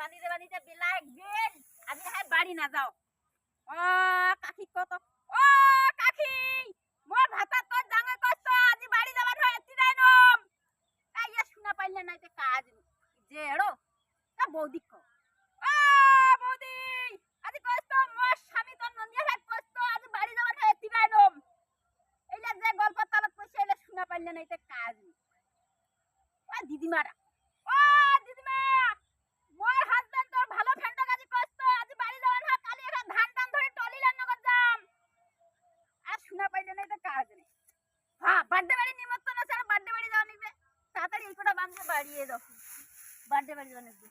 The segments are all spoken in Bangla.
বানিতে বানিতে বিলাক দিন। আজি হ্যাঁ বাড়ি না যাও ও কাকি কত? ও কাকি মোর ভাতা তোর জাঙ্গে কষ্ট, আজি বাড়ি যাবার হয় এতি নাই নম। কাইয়া শুনা পাইলে তে কাজ যে এড়ো তা বৌদি কো। ও বৌদি! আজি কষ্ট মোর স্বামী তোর নন্দিয়া ভাই কষ্ট, আজি বাড়ি যাবার হয় এতি নাই নম। এইলা যে গল্প তালত কইছে এলা শুনা পাইলে তে কাজ। ও দিদিমারা ও দিদিমা মোর হাজবেন্ড তোর ভালো ফ্রেন্ডক আজি কষ্ট আজি বাড়ি যাওয়ার হয় কালি একটা ধান টান ধরে টলি রান্নাঘর যাম আর শোনা পাইলে না এটা কাজ নেই হ্যাঁ বার্থডে বাড়ি নিমন্ত্রণ আছে, আর বার্থডে বাড়ি যাওয়া নিবে তাড়াতাড়ি এই কটা বান্ধবে বাড়িয়ে দাও। বার্থডে বাড়ি যাওয়া নিবে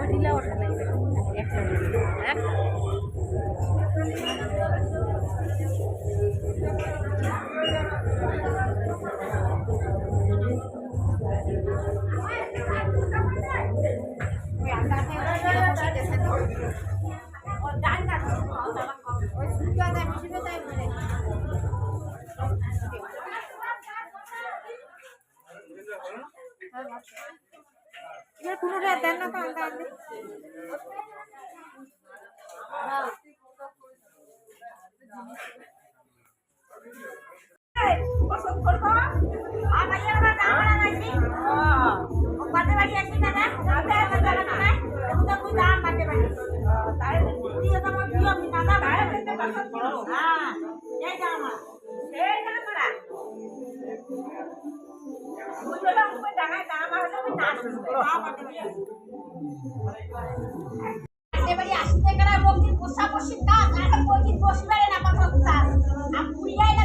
ওটিলা ওঠা লাগবে একটা হ্যাঁ কোনোটা দেন না তো আনতে আনতে এবারে আসতে গেলে বলছি পোষা বসি কাজ আর বলছি বসবে না কথা কাজ আর পুরিয়ায়